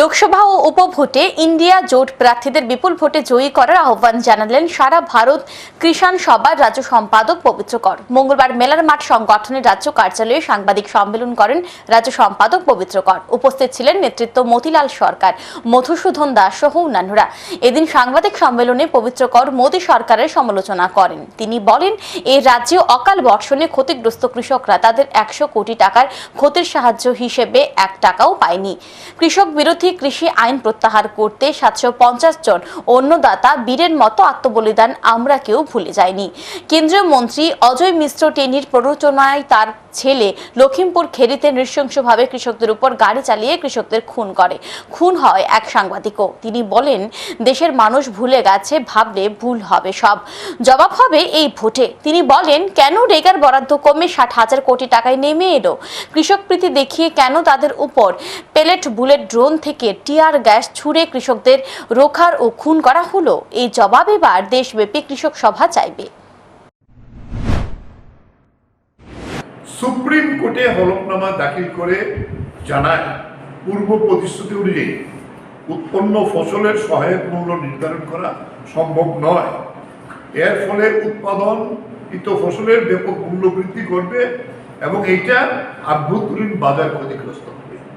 লোকসভা ও উপভোটে India জোট প্রার্থীদের বিপুল ভোটে জয়ী করার আহ্বান জানালেন সারা ভারত কৃষাণ সভার রাজ্য সম্পাদক পবিত্র কর। মঙ্গলবার মেলার মাঠ সংগঠনের রাজ্য কার্যালয়ে সাংবাদিক সম্মেলন করেন রাজ্য সম্পাদক পবিত্র কর। উপস্থিত ছিলেন নেতৃত্ব মতিলাল সরকার, মধুসূদন দাস সহ অন্যান্যরা। এদিন সাংবাদিক সম্মেলনে পবিত্র কর মোদী সরকারের সমালোচনা করেন। তিনি বলেন এই রাজ্যে অকাল বর্ষণে ক্ষতিগ্রস্ত কৃষকরা তাদের একশো কোটি টাকার ক্ষতির সাহায্য হিসেবে এক টাকাও পায়নি। কৃষক বিরোধী কৃষি আইন প্রত্যাহার করতে সাতশো পঞ্চাশ জন অন্নদাতা বীরের মতো আত্মবলিদান আমরা কেউ ভুলে যাইনি। কেন্দ্রীয় মন্ত্রী অজয় মিশ্র টেনির প্ররোচনায় তার ছেলে লখিমপুর খেরিতে নৃশংসভাবে কৃষকদের উপর গাড়ি চালিয়ে কৃষকদের খুন করে। খুন হয় এক সাংবাদিকও। তিনি বলেন, দেশের মানুষ ভুলে গেছে, ভাবলে ভুল হবে সব। জবাব হবে এই ভোটে। তিনি বলেন, কেন রেগার বরাদ্দ কমে ষাট হাজার কোটি টাকায় নেমে এলো? কৃষক প্রীতি দেখিয়ে কেন তাদের উপর পেলেট বুলেট, ড্রোন থেকে টিয়ার গ্যাস ছুড়ে কৃষকদের রোখার ও খুন করা হলো? এই জবাব এবার দেশব্যাপী কৃষক সভা চাইবে। সুপ্রিম কোর্টে হলফনামা দাখিল করে জানায় পূর্ব প্রতিশ্রুতি অনুযায়ী উৎপন্ন ফসলের সহায়ক মূল্য নির্ধারণ করা সম্ভব নয় এর ফলে উৎপাদন কৃত ফসলের ব্যাপক মূল্য বৃদ্ধি ঘটবে এবং এইটা আভ্যন্তরীণ বাজার ক্ষতিগ্রস্ত হবে।